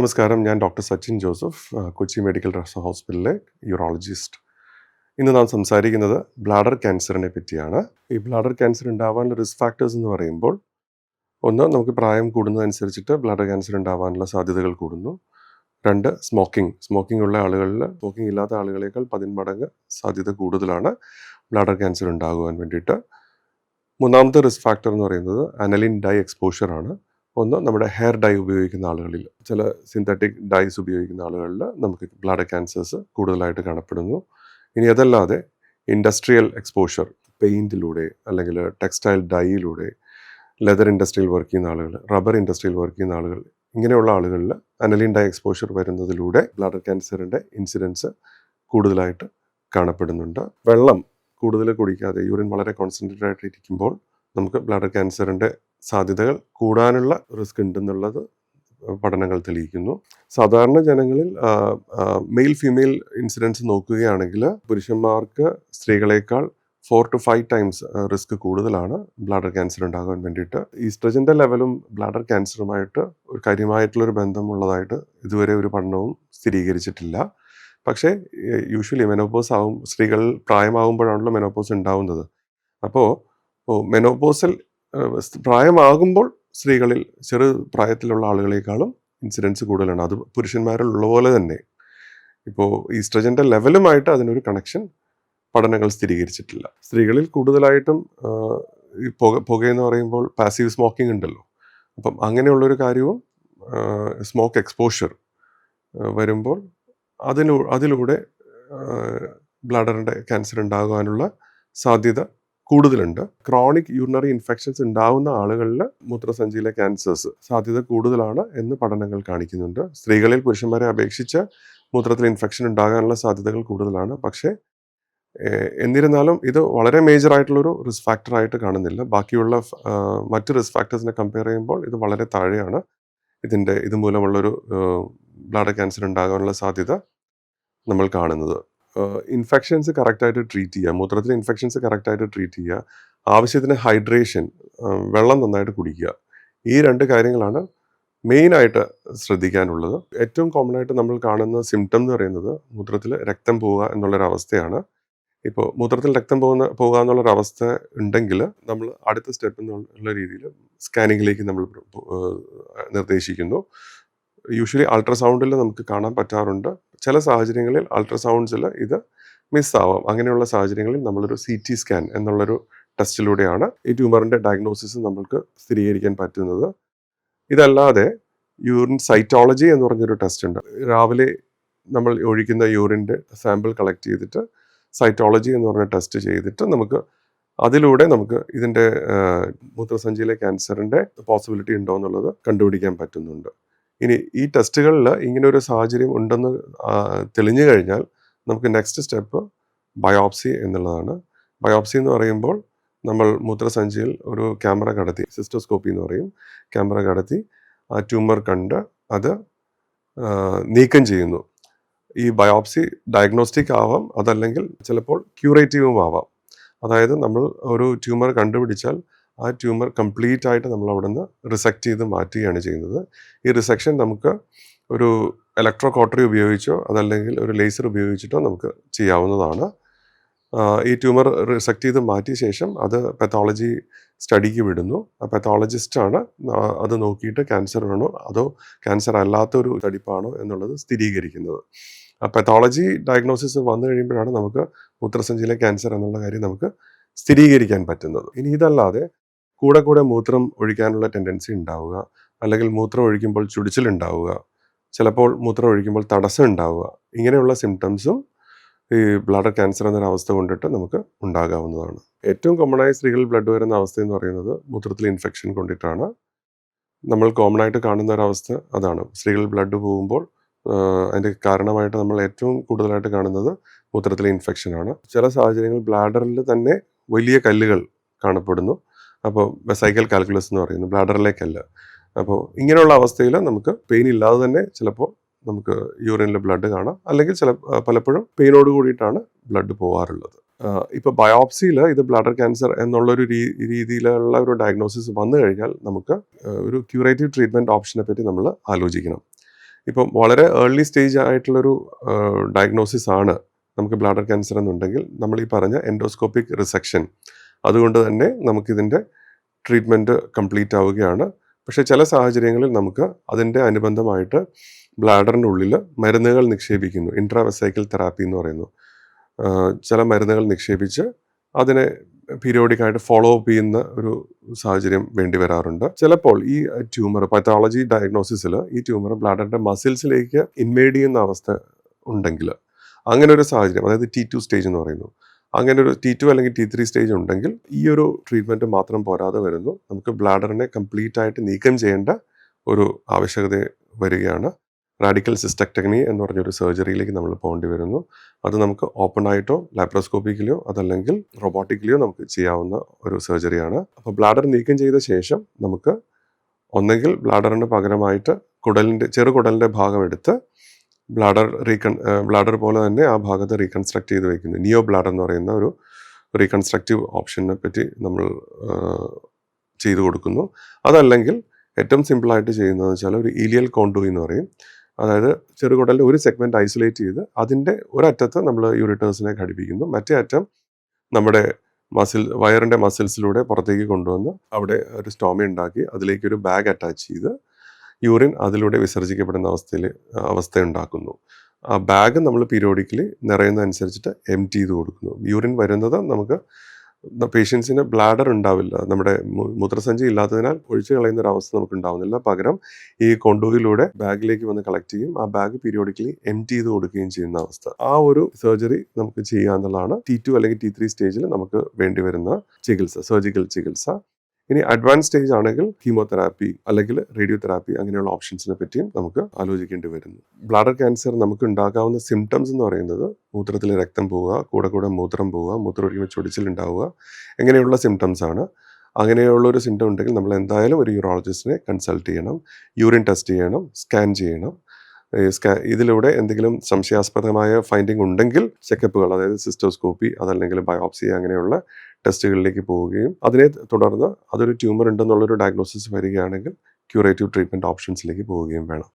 നമസ്കാരം. ഞാൻ doctor Sachin Joseph Kochi medical trust ഹോസ്പിറ്റലിലെ യൂറോളജിസ്റ്റ്. ഇന്ന് നാം സംസാരിക്കുന്നത് ബ്ലാഡർ ക്യാൻസറിനെ പറ്റിയാണ്. ഈ ബ്ലാഡർ ക്യാൻസർ ഉണ്ടാവാനുള്ള റിസ്ക് ഫാക്ടേഴ്സ് എന്ന് പറയുമ്പോൾ ഒന്ന് നമുക്ക് പ്രായം കൂടുന്നതനുസരിച്ചിട്ട് ബ്ലാഡർ ക്യാൻസർ ഉണ്ടാവാനുള്ള സാധ്യതകൾ കൂടുന്നു. രണ്ട് സ്മോക്കിംഗ്. സ്മോക്കിംഗ് ഉള്ള ആളുകളിൽ സ്മോക്കിംഗ് ഇല്ലാത്ത ആളുകളേക്കാൾ പതിന്മടങ്ങ് സാധ്യത കൂടുതലാണ് ബ്ലാഡർ ക്യാൻസർ ഉണ്ടാകുവാൻ വേണ്ടിയിട്ട്. മൂന്നാമത്തെ റിസ്ക് ഫാക്ടർ എന്ന് പറയുന്നത് അനലിൻ ഡൈ എക്സ്പോഷ്യർ ആണ് ഒന്ന് നമ്മുടെ ഹെയർ ഡൈ ഉപയോഗിക്കുന്ന ആളുകളിൽ ചില സിന്തറ്റിക് ഡൈസ് ഉപയോഗിക്കുന്ന ആളുകളിൽ നമുക്ക് ബ്ലാഡർ ക്യാൻസേഴ്സ് കൂടുതലായിട്ട് കാണപ്പെടുന്നു. ഇനി അതല്ലാതെ ഇൻഡസ്ട്രിയൽ എക്സ്പോഷർ പെയിന്റിലൂടെ അല്ലെങ്കിൽ ടെക്സ്റ്റൈൽ ഡൈയിലൂടെ ലെതർ ഇൻഡസ്ട്രിയിൽ വർക്ക് ചെയ്യുന്ന ആളുകൾ റബ്ബർ ഇൻഡസ്ട്രിയിൽ വർക്ക് ചെയ്യുന്ന ആളുകൾ ഇങ്ങനെയുള്ള ആളുകളിൽ അനലിൻ ഡൈ എക്സ്പോഷർ വരുന്നതിലൂടെ ബ്ലാഡർ ക്യാൻസറിന്റെ ഇൻസിഡൻസ് കൂടുതലായിട്ട് കാണപ്പെടുന്നുണ്ട്. വെള്ളം കൂടുതൽ കുടിക്കാതെ യൂറിൻ വളരെ കോൺസെൻട്രേറ്റ് ആയിട്ട് ഇരിക്കുമ്പോൾ നമുക്ക് ബ്ലഡ് ക്യാൻസറിന്റെ സാധ്യതകൾ കൂടാനുള്ള റിസ്ക് ഉണ്ടെന്നുള്ളത് പഠനങ്ങൾ തെളിയിക്കുന്നു. സാധാരണ ജനങ്ങളിൽ മെയിൽ ഫീമെയിൽ ഇൻസിഡൻസ് നോക്കുകയാണെങ്കിൽ പുരുഷന്മാർക്ക് സ്ത്രീകളെക്കാൾ four to five times risk കൂടുതലാണ് ബ്ലാഡർ ക്യാൻസർ ഉണ്ടാകാൻ വേണ്ടിയിട്ട്. ഈസ്ട്രജന്റെ ലെവലും ബ്ലാഡർ ക്യാൻസറുമായിട്ട് ഒരു കാര്യമായിട്ടുള്ളൊരു ബന്ധമുള്ളതായിട്ട് ഇതുവരെ ഒരു പഠനവും സ്ഥിരീകരിച്ചിട്ടില്ല. പക്ഷേ യൂഷ്വലി മെനോപോസ് ആവും സ്ത്രീകൾ പ്രായമാകുമ്പോഴാണല്ലോ മെനോപോസ് ഉണ്ടാവുന്നത്. അപ്പോൾ മെനോപോസൽ പ്രായമാകുമ്പോൾ സ്ത്രീകളിൽ ചെറു പ്രായത്തിലുള്ള ആളുകളെക്കാളും ഇൻസിഡൻസ് കൂടുതലാണ്. അത് പുരുഷന്മാരിലുള്ള പോലെ തന്നെ. ഇപ്പോൾ ഈസ്ട്രജന്റെ ലെവലുമായിട്ട് അതിനൊരു കണക്ഷൻ പഠനങ്ങൾ സ്ഥിരീകരിച്ചിട്ടില്ല. സ്ത്രീകളിൽ കൂടുതലായിട്ടും ഈ പുക പുകയെന്ന് പറയുമ്പോൾ പാസീവ് സ്മോക്കിംഗ് ഉണ്ടല്ലോ. അപ്പം അങ്ങനെയുള്ളൊരു കാര്യവും സ്മോക്ക് എക്സ്പോഷർ വരുമ്പോൾ അതിനു അതിലൂടെ ബ്ലാഡറിന്റെ ക്യാൻസർ ഉണ്ടാകാനുള്ള സാധ്യത കൂടുതലുണ്ട്. ക്രോണിക് യൂറിനറി ഇൻഫെക്ഷൻസ് ഉണ്ടാവുന്ന ആളുകളിൽ മൂത്രസഞ്ചിയിലെ ക്യാൻസേഴ്സ് സാധ്യത കൂടുതലാണ് എന്ന് പഠനങ്ങൾ കാണിക്കുന്നുണ്ട്. സ്ത്രീകളിൽ പുരുഷന്മാരെ അപേക്ഷിച്ച് മൂത്രത്തിൽ ഇൻഫെക്ഷൻ ഉണ്ടാകാനുള്ള സാധ്യതകൾ കൂടുതലാണ്. പക്ഷേ എന്നിരുന്നാലും ഇത് വളരെ മേജർ ആയിട്ടുള്ളൊരു റിസ്ക് ഫാക്ടറായിട്ട് കാണുന്നില്ല. ബാക്കിയുള്ള മറ്റ് റിസ്ക് ഫാക്ടേഴ്സിനെ കമ്പയർ ചെയ്യുമ്പോൾ ഇത് വളരെ താഴെയാണ്. ഇതിന്റെ ഇതുമൂലമുള്ളൊരു ബ്ലഡ് ക്യാൻസർ ഉണ്ടാകാനുള്ള സാധ്യത നമ്മൾ കാണുന്നത്. ഇൻഫെക്ഷൻസ് കറക്റ്റായിട്ട് ട്രീറ്റ് ചെയ്യുക. മൂത്രത്തിലെ ഇൻഫെക്ഷൻസ് കറക്റ്റായിട്ട് ട്രീറ്റ് ചെയ്യുക. ആവശ്യത്തിന് ഹൈഡ്രേഷൻ വെള്ളം നന്നായിട്ട് കുടിക്കുക. ഈ രണ്ട് കാര്യങ്ങളാണ് മെയിനായിട്ട് ശ്രദ്ധിക്കാനുള്ളത്. ഏറ്റവും കോമൺ ആയിട്ട് നമ്മൾ കാണുന്ന സിംറ്റം എന്ന് പറയുന്നത് മൂത്രത്തിൽ രക്തം പോവുക എന്നുള്ളൊരവസ്ഥയാണ്. ഇപ്പോൾ മൂത്രത്തിൽ രക്തം പോകുന്ന പോകുക എന്നുള്ളൊരവസ്ഥ ഉണ്ടെങ്കിൽ നമ്മൾ അടുത്ത സ്റ്റെപ്പ് എന്നുള്ള രീതിയിൽ സ്കാനിങ്ങിലേക്ക് നമ്മൾ നിർദ്ദേശിക്കുന്നു. യൂഷ്വലി അൾട്രാസൗണ്ടിൽ നമുക്ക് കാണാൻ പറ്റാറുണ്ട്. ചില സാഹചര്യങ്ങളിൽ അൾട്രാസൗണ്ട്സിൽ ഇത് മിസ്സാവാം അങ്ങനെയുള്ള സാഹചര്യങ്ങളിൽ നമ്മളൊരു സി ടി സ്കാൻ എന്നുള്ളൊരു ടെസ്റ്റിലൂടെയാണ് ഈ ട്യൂമറിന്റെ ഡയഗ്നോസിസ് നമ്മൾക്ക് സ്ഥിരീകരിക്കാൻ പറ്റുന്നത്. ഇതല്ലാതെ യൂറിൻ സൈറ്റോളജി എന്ന് പറഞ്ഞൊരു ടെസ്റ്റ് ഉണ്ട്. രാവിലെ നമ്മൾ ഒഴിക്കുന്ന യൂറിന്റെ സാമ്പിൾ കളക്ട് ചെയ്തിട്ട് സൈറ്റോളജി എന്ന് പറഞ്ഞ ടെസ്റ്റ് ചെയ്തിട്ട് നമുക്ക് അതിലൂടെ നമുക്ക് ഇതിന്റെ മൂത്രസഞ്ചിയിലെ ക്യാൻസറിന്റെ പോസിബിലിറ്റി ഉണ്ടോ എന്നുള്ളത് കണ്ടുപിടിക്കാൻ പറ്റുന്നുണ്ട്. ഇനി ഈ ടെസ്റ്റുകളിൽ ഇങ്ങനെ ഒരു സാഹചര്യം ഉണ്ടെന്ന് തെളിഞ്ഞു കഴിഞ്ഞാൽ നമുക്ക് നെക്സ്റ്റ് സ്റ്റെപ്പ് ബയോപ്സി എന്നുള്ളതാണ്. ബയോപ്സി എന്ന് പറയുമ്പോൾ നമ്മൾ മൂത്രസഞ്ചിയിൽ ഒരു ക്യാമറ കടത്തി സിസ്റ്റോസ്കോപ്പി എന്ന് പറയും ക്യാമറ കടത്തി ആ ട്യൂമർ കണ്ട് അത് നീക്കം ചെയ്യുന്നു. ഈ ബയോപ്സി ഡയഗ്നോസ്റ്റിക് ആവാം അതല്ലെങ്കിൽ ചിലപ്പോൾ ക്യൂറേറ്റീവും ആവാം. അതായത് നമ്മൾ ഒരു ട്യൂമർ കണ്ടുപിടിച്ചാൽ ആ ട്യൂമർ കംപ്ലീറ്റ് ആയിട്ട് നമ്മൾ അവിടെ നിന്ന് ചെയ്ത് മാറ്റുകയാണ് ചെയ്യുന്നത്. ഈ റിസെക്ഷൻ നമുക്ക് ഒരു ഇലക്ട്രോ കോട്ടറി ഉപയോഗിച്ചോ അതല്ലെങ്കിൽ ഒരു ലേസർ ഉപയോഗിച്ചിട്ടോ നമുക്ക് ചെയ്യാവുന്നതാണ്. ഈ ട്യൂമർ റിസെക്റ്റ് ചെയ്ത് മാറ്റിയ ശേഷം അത് പെത്തോളജി സ്റ്റഡിക്ക് വിടുന്നു. ആ പെത്തോളജിസ്റ്റാണ് അത് നോക്കിയിട്ട് ക്യാൻസർ ആണോ അതോ ക്യാൻസർ അല്ലാത്തൊരു തടിപ്പാണോ എന്നുള്ളത് സ്ഥിരീകരിക്കുന്നത്. ആ പെത്തോളജി ഡയഗ്നോസിസ് വന്നു കഴിയുമ്പോഴാണ് നമുക്ക് മൂത്രസഞ്ചിയിലെ ക്യാൻസർ എന്നുള്ള കാര്യം നമുക്ക് സ്ഥിരീകരിക്കാൻ പറ്റുന്നത്. ഇനി ഇതല്ലാതെ കൂടെ കൂടെ മൂത്രം ഒഴിക്കാനുള്ള ടെൻഡൻസി ഉണ്ടാവുക. അല്ലെങ്കിൽ മൂത്രം ഒഴിക്കുമ്പോൾ ചുടിച്ചിലുണ്ടാവുക ചിലപ്പോൾ മൂത്രം ഒഴിക്കുമ്പോൾ തടസ്സം ഉണ്ടാവുക. ഇങ്ങനെയുള്ള സിംറ്റംസും ഈ ബ്ലഡ് ക്യാൻസർ എന്നൊരു അവസ്ഥ കൊണ്ടിട്ട് നമുക്ക് ഉണ്ടാകാവുന്നതാണ്. ഏറ്റവും കോമണായി സ്ത്രീകളിൽ ബ്ലഡ് വരുന്ന അവസ്ഥ എന്ന് പറയുന്നത് മൂത്രത്തിൽ ഇൻഫെക്ഷൻ കൊണ്ടിട്ടാണ്. നമ്മൾ കോമൺ ആയിട്ട് കാണുന്ന ഒരു അവസ്ഥ അതാണ്. സ്ത്രീകളിൽ ബ്ലഡ് പോകുമ്പോൾ അതിന്റെ കാരണമായിട്ട് നമ്മൾ ഏറ്റവും കൂടുതലായിട്ട് കാണുന്നത് മൂത്രത്തിലെ ഇൻഫെക്ഷനാണ് ചില സാഹചര്യങ്ങളിൽ ബ്ലാഡറിൽ തന്നെ വലിയ കല്ലുകൾ കാണപ്പെടുന്നു. അപ്പോൾ വെസൈക്കൽ കാൽക്കുലസ് എന്ന് പറയുന്നത് ബ്ലാഡറിലേക്കല്ല കല്ല് അപ്പോൾ ഇങ്ങനെയുള്ള അവസ്ഥയിൽ നമുക്ക് പെയിൻ ഇല്ലാതെ തന്നെ ചിലപ്പോൾ നമുക്ക് യൂറിനിൽ ബ്ലഡ് കാണാം. അല്ലെങ്കിൽ ചില പലപ്പോഴും പെയിനോട് കൂടിയിട്ടാണ് ബ്ലഡ് പോകാറുള്ളത് ഇപ്പോൾ ബയോപ്സിയിൽ ഇത് ബ്ലാഡർ ക്യാൻസർ എന്നുള്ളൊരു രീതിയിലുള്ള ഒരു ഡയഗ്നോസിസ് വന്നു കഴിഞ്ഞാൽ നമുക്ക് ഒരു ക്യൂറേറ്റീവ് ട്രീറ്റ്മെന്റ് ഓപ്ഷനെ പറ്റി നമ്മൾ ആലോചിക്കണം. ഇപ്പം വളരെ ഏർലി സ്റ്റേജ് ആയിട്ടുള്ളൊരു ഡയഗ്നോസിസ് ആണ് നമുക്ക് ബ്ലാഡർ ക്യാൻസർ എന്നുണ്ടെങ്കിൽ നമ്മൾ ഈ പറഞ്ഞ എൻഡോസ്കോപ്പിക് റിസെക്ഷൻ അതുകൊണ്ട് തന്നെ നമുക്കിതിന്റെ ട്രീറ്റ്മെന്റ് കംപ്ലീറ്റ് ആവുകയാണ്. പക്ഷേ ചില സാഹചര്യങ്ങളിൽ നമുക്ക് അതിന്റെ അനുബന്ധമായിട്ട് ബ്ലാഡറിന്റെ ഉള്ളിൽ മരുന്നുകൾ നിക്ഷേപിക്കുന്നു. ഇൻട്രാവെസൈക്കിൾ തെറാപ്പി എന്ന് പറയുന്നു. ചില മരുന്നുകൾ നിക്ഷേപിച്ച് അതിനെ പീരിയോഡിക്കായിട്ട് ഫോളോ അപ്പ് ചെയ്യുന്ന ഒരു സാഹചര്യം വേണ്ടി വരാറുണ്ട്. ചിലപ്പോൾ ഈ ട്യൂമർ പത്തോളജി ഡയഗ്നോസിസിൽ ഈ ട്യൂമർ ബ്ലാഡറിന്റെ മസിൽസിലേക്ക് ഇൻവേഡ് ചെയ്യുന്ന അവസ്ഥ ഉണ്ടെങ്കിൽ അങ്ങനെ ഒരു സാഹചര്യം അതായത് ടി ടു സ്റ്റേജ് എന്ന് പറയുന്നു. അങ്ങനെ ഒരു ടി ടു അല്ലെങ്കിൽ ടി ത്രീ സ്റ്റേജ് ഉണ്ടെങ്കിൽ ഈ ഒരു ട്രീറ്റ്മെന്റ് മാത്രം പോരാതെ വരുന്നു. നമുക്ക് ബ്ലാഡറിനെ കംപ്ലീറ്റ് ആയിട്ട് നീക്കം ചെയ്യേണ്ട ഒരു ആവശ്യകത വരികയാണ്. റാഡിക്കൽ സിസ്റ്റക്ടമി എന്ന് പറഞ്ഞൊരു സർജറിയിലേക്ക് നമ്മൾ പോകേണ്ടി വരുന്നു. അത് നമുക്ക് ഓപ്പൺ ആയിട്ടോ ലാപ്രോസ്കോപ്പിക്കലിയോ അതല്ലെങ്കിൽ റൊബോട്ടിക്കലിയോ നമുക്ക് ചെയ്യാവുന്ന ഒരു സർജറിയാണ് അപ്പോൾ ബ്ലാഡർ നീക്കം ചെയ്ത ശേഷം നമുക്ക് ഒന്നെങ്കിൽ ബ്ലാഡറിന് പകരമായിട്ട് കുടലിന്റെ ചെറുകുടലിന്റെ ഭാഗം എടുത്ത് ബ്ലാഡർ റീകൺ ബ്ലാഡർ പോലെ തന്നെ ആ ഭാഗത്ത് റീകൺസ്ട്രക്ട് ചെയ്ത് വയ്ക്കുന്നു നിയോ ബ്ലാഡർ എന്ന് പറയുന്ന ഒരു റീകൺസ്ട്രക്റ്റീവ് ഓപ്ഷനെ പറ്റി നമ്മൾ ചെയ്തു കൊടുക്കുന്നു. അതല്ലെങ്കിൽ ഏറ്റവും സിമ്പിളായിട്ട് ചെയ്യുന്നതെന്ന് വെച്ചാൽ ഒരു ഇലിയൽ കോണ്ടു എന്ന് പറയും. അതായത് ചെറുകുടലിന്റെ ഒരു സെഗ്മെന്റ് ഐസൊലേറ്റ് ചെയ്ത് അതിന്റെ ഒരറ്റത്ത് നമ്മൾ യൂറിറ്റേഴ്സിനെ ഘടിപ്പിക്കുന്നു. മറ്റേ അറ്റം നമ്മുടെ മസിൽ വയറിന്റെ മസിൽസിലൂടെ പുറത്തേക്ക് കൊണ്ടുവന്ന് അവിടെ ഒരു സ്റ്റോമി ഉണ്ടാക്കി അതിലേക്ക് ഒരു ബാഗ് അറ്റാച്ച് ചെയ്ത് യൂറിൻ അതിലൂടെ വിസർജിക്കപ്പെടുന്ന അവസ്ഥയിൽ അവസ്ഥ ഉണ്ടാക്കുന്നു ആ ബാഗ് നമ്മൾ പീരിയോഡിക്കലി നിറയുന്നതനുസരിച്ചിട്ട് എം ടി ചെയ്ത് കൊടുക്കുന്നു. യൂറിൻ വരുന്നത് നമുക്ക് പേഷ്യൻസിന് ബ്ലാഡർ ഉണ്ടാവില്ല. നമ്മുടെ മൂത്രസഞ്ചി ഇല്ലാത്തതിനാൽ ഒഴിച്ചു കളയുന്ന ഒരു അവസ്ഥ നമുക്ക് ഉണ്ടാവുന്നില്ല. പകരം ഈ കൊണ്ടുപോയിലൂടെ ബാഗിലേക്ക് വന്ന് കളക്ട് ചെയ്യും. ആ ബാഗ് പീരിയോഡിക്കലി എം ടി ചെയ്ത് കൊടുക്കുകയും ചെയ്യുന്ന അവസ്ഥ. ആ ഒരു സർജറി നമുക്ക് ചെയ്യാന്നുള്ളതാണ് ടി ടു അല്ലെങ്കിൽ ടി ത്രീ സ്റ്റേജിൽ നമുക്ക് വേണ്ടി വരുന്ന ചികിത്സ സർജിക്കൽ ചികിത്സ. ഇനി അഡ്വാൻസ് സ്റ്റേജ് ആണെങ്കിൽ കീമോതെറാപ്പി അല്ലെങ്കിൽ റേഡിയോ തെറാപ്പി അങ്ങനെയുള്ള ഓപ്ഷൻസിനെ പറ്റിയും നമുക്ക് ആലോചിക്കേണ്ടി വരുന്നു. ബ്ലാഡർ ക്യാൻസർ നമുക്ക് ഉണ്ടാകാവുന്ന സിംറ്റംസ് എന്ന് പറയുന്നത് മൂത്രത്തിൽ രക്തം പോവുക കൂടെ കൂടെ മൂത്രം പോവുക മൂത്രം ഒഴിക്കുമ്പോൾ ചൊടിച്ചിൽ ഉണ്ടാവുക ഇങ്ങനെയുള്ള സിംറ്റംസ് ആണ്. അങ്ങനെയുള്ള ഒരു സിംറ്റം ഉണ്ടെങ്കിൽ നമ്മൾ എന്തായാലും ഒരു യൂറോളജിസ്റ്റിനെ കൺസൾട്ട് ചെയ്യണം യൂറിൻ ടെസ്റ്റ് ചെയ്യണം സ്കാൻ ചെയ്യണം. സ്കാ ഇതിലൂടെ എന്തെങ്കിലും സംശയാസ്പദമായ ഫൈൻഡിങ് ഉണ്ടെങ്കിൽ ചെക്കപ്പുകൾ അതായത് സിസ്റ്റോസ്കോപ്പി അതല്ലെങ്കിൽ ബയോപ്സി അങ്ങനെയുള്ള ടെസ്റ്റുകളിലേക്ക് പോവുകയും അതിനെ തുടർന്ന് അതൊരു ട്യൂമർ ഉണ്ടെന്നുള്ളൊരു ഡയഗ്നോസിസ് വരികയാണെങ്കിൽ ക്യൂറേറ്റീവ് ട്രീറ്റ്മെന്റ് ഓപ്ഷൻസിലേക്ക് പോവുകയും വേണം.